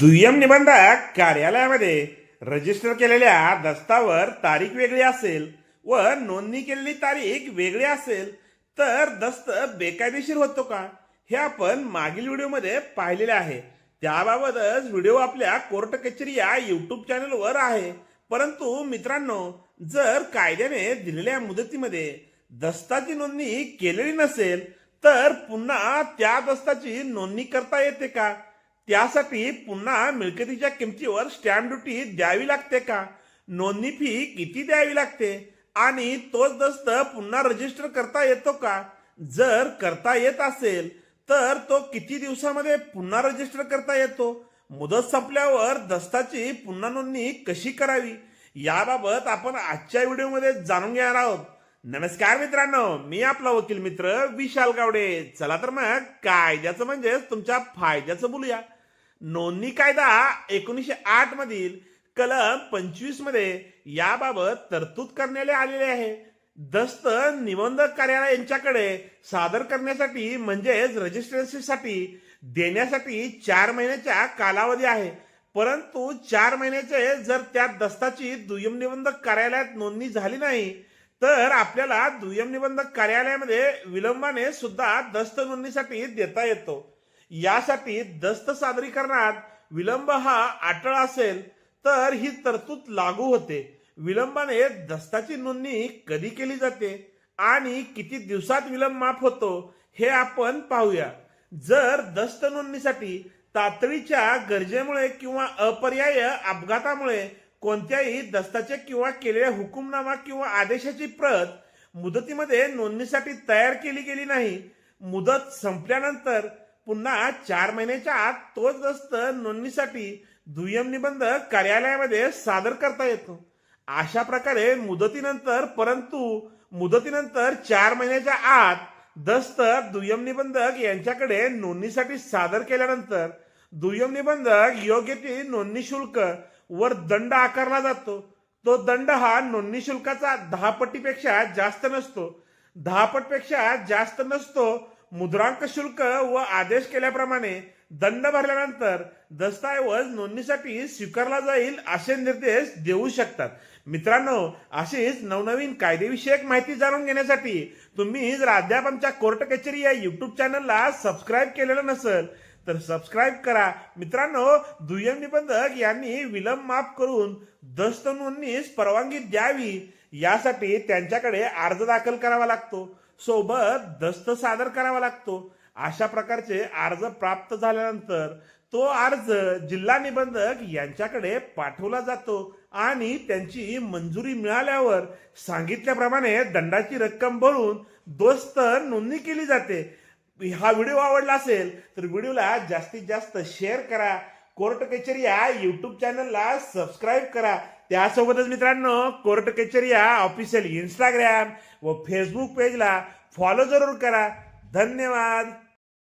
दुय्यम निबंधक कार्यालयामध्ये रजिस्टर केलेल्या दस्तावर तारीख वेगळी असेल व नोंदणी केलेली तारीख वेगळी असेल तर दस्त बेकायदेशीर होतो का? हे आपण मागील व्हिडिओमध्ये पाहिलेले आहे. त्याबाबतच व्हिडिओ आपल्या कोर्ट कचेरी या युट्यूब चॅनलवर आहे. परंतु मित्रांनो जर कायद्याने दिलेल्या मुदतीमध्ये दस्ताची नोंदणी केलेली नसेल तर पुन्हा त्या दस्ताची नोंदणी करता येते का? त्यासाठी पुन्हा मिळकतीच्या किमतीवर स्टॅम्प ड्युटी द्यावी लागते का? नोंदणी फी किती द्यावी लागते? आणि तोच दस्त पुन्हा रजिस्टर करता येतो का? जर करता येत असेल तर तो किती दिवसामध्ये पुन्हा रजिस्टर करता येतो? मुदत संपल्यावर दस्ताची पुन्हा नोंदणी कशी करावी? याबाबत आपण आजच्या व्हिडिओमध्ये जाणून घेणार आहोत. नमस्कार मित्रांनो मी आपला वकील मित्र विशाल गावडे. चला तर मग कायद्याचं म्हणजेच तुमच्या फायद्याचं बोलूया. नोंदणी कायदा एकोणीसशे आठ मधील कलम पंचवीसमध्ये याबाबत तरतूद करण्यात आलेले आहे. दस्त निबंधक कार्यालय यांच्याकडे सादर करण्यासाठी म्हणजेच रजिस्ट्रेशनसाठी देण्यासाठी चार महिन्याचा कालावधी आहे. परंतु चार महिन्याचे जर त्या दस्ताची दुय्यम निबंधक कार्यालयात नोंदणी झाली नाही तर आपल्याला दुय्यम निबंधक कार्यालयामध्ये विलंबाने सुद्धा दस्त नोंदणीसाठी देता येतो. यासाठी दस्त सादरीकरणात विलंब हा अटळ असेल तर ही तरतूद लागू होते. विलंबाने दस्ताची नोंदणी कधी केली जाते आणि किती दिवसात विलंब माफ होतो हे आपण पाहूया. जर दस्त नोंदणीसाठी तातडीच्या गरजेमुळे किंवा अपर्याय अपघातामुळे कोणत्याही दस्ताचे किंवा केलेल्या हुकुमनामा किंवा आदेशाची प्रत मुदतीमध्ये नोंदणीसाठी तयार केली गेली नाही मुदत संपल्यानंतर पुन्हा चार महिन्याच्या आत तोच दस्त नोंदणीसाठी दुय्यम निबंधक कार्यालयामध्ये सादर करता येतो. अशा प्रकारे मुदतीनंतर परंतु मुदतीनंतर चार महिन्याच्या आत दस्त दुय्यम निबंधक यांच्याकडे नोंदणीसाठी सादर केल्यानंतर दुय्यम निबंधक योग्य ती नोंदणी शुल्क वर दंड आकारला जातो. तो दंड हा नोंदणी शुल्काचा दहा पटीपेक्षा जास्त नसतो. दहा पटपेक्षा जास्त नसतो मुद्रांक शुल्क व आदेश केल्याप्रमाणे दंड भरल्यानंतर दस्तऐवज नोंदणीसाठी स्वीकारला जाईल असे निर्देश देऊ शकतात. मित्रांनो अशीच नवनवीन कायदेविषयक माहिती जाणून घेण्यासाठी तुम्ही जर अद्याप आमच्या कोर्ट कचेरी या युट्यूब चॅनलला सबस्क्राईब केलेलं नसेल तर सबस्क्राईब करा. मित्रांनो दुय्यम निबंधक यांनी विलंब माफ करून दस्त नोंदणीस परवानगी द्यावी यासाठी त्यांच्याकडे अर्ज दाखल करावा लागतो. सोबत दस्त सादर करावा लागतो. अशा प्रकारचे अर्ज प्राप्त झाल्यानंतर तो अर्ज जिल्हा निबंधक यांच्याकडे पाठवला जातो आणि त्यांची मंजुरी मिळाल्यावर सांगितल्याप्रमाणे दंडाची रक्कम भरून दोस्त नोंदणी केली जाते. हा व्हिडिओ आवडला असेल तर व्हिडिओला जास्तीत जास्त शेअर करा. कोर्ट कचेरी या यूट्यूब चॅनलला सबस्क्राईब करा. त्यासोबतच मित्रांनो कोर्ट कचेरी या ऑफिशियल इंस्टाग्राम व फेसबुक पेजला फॉलो जरूर करा. धन्यवाद.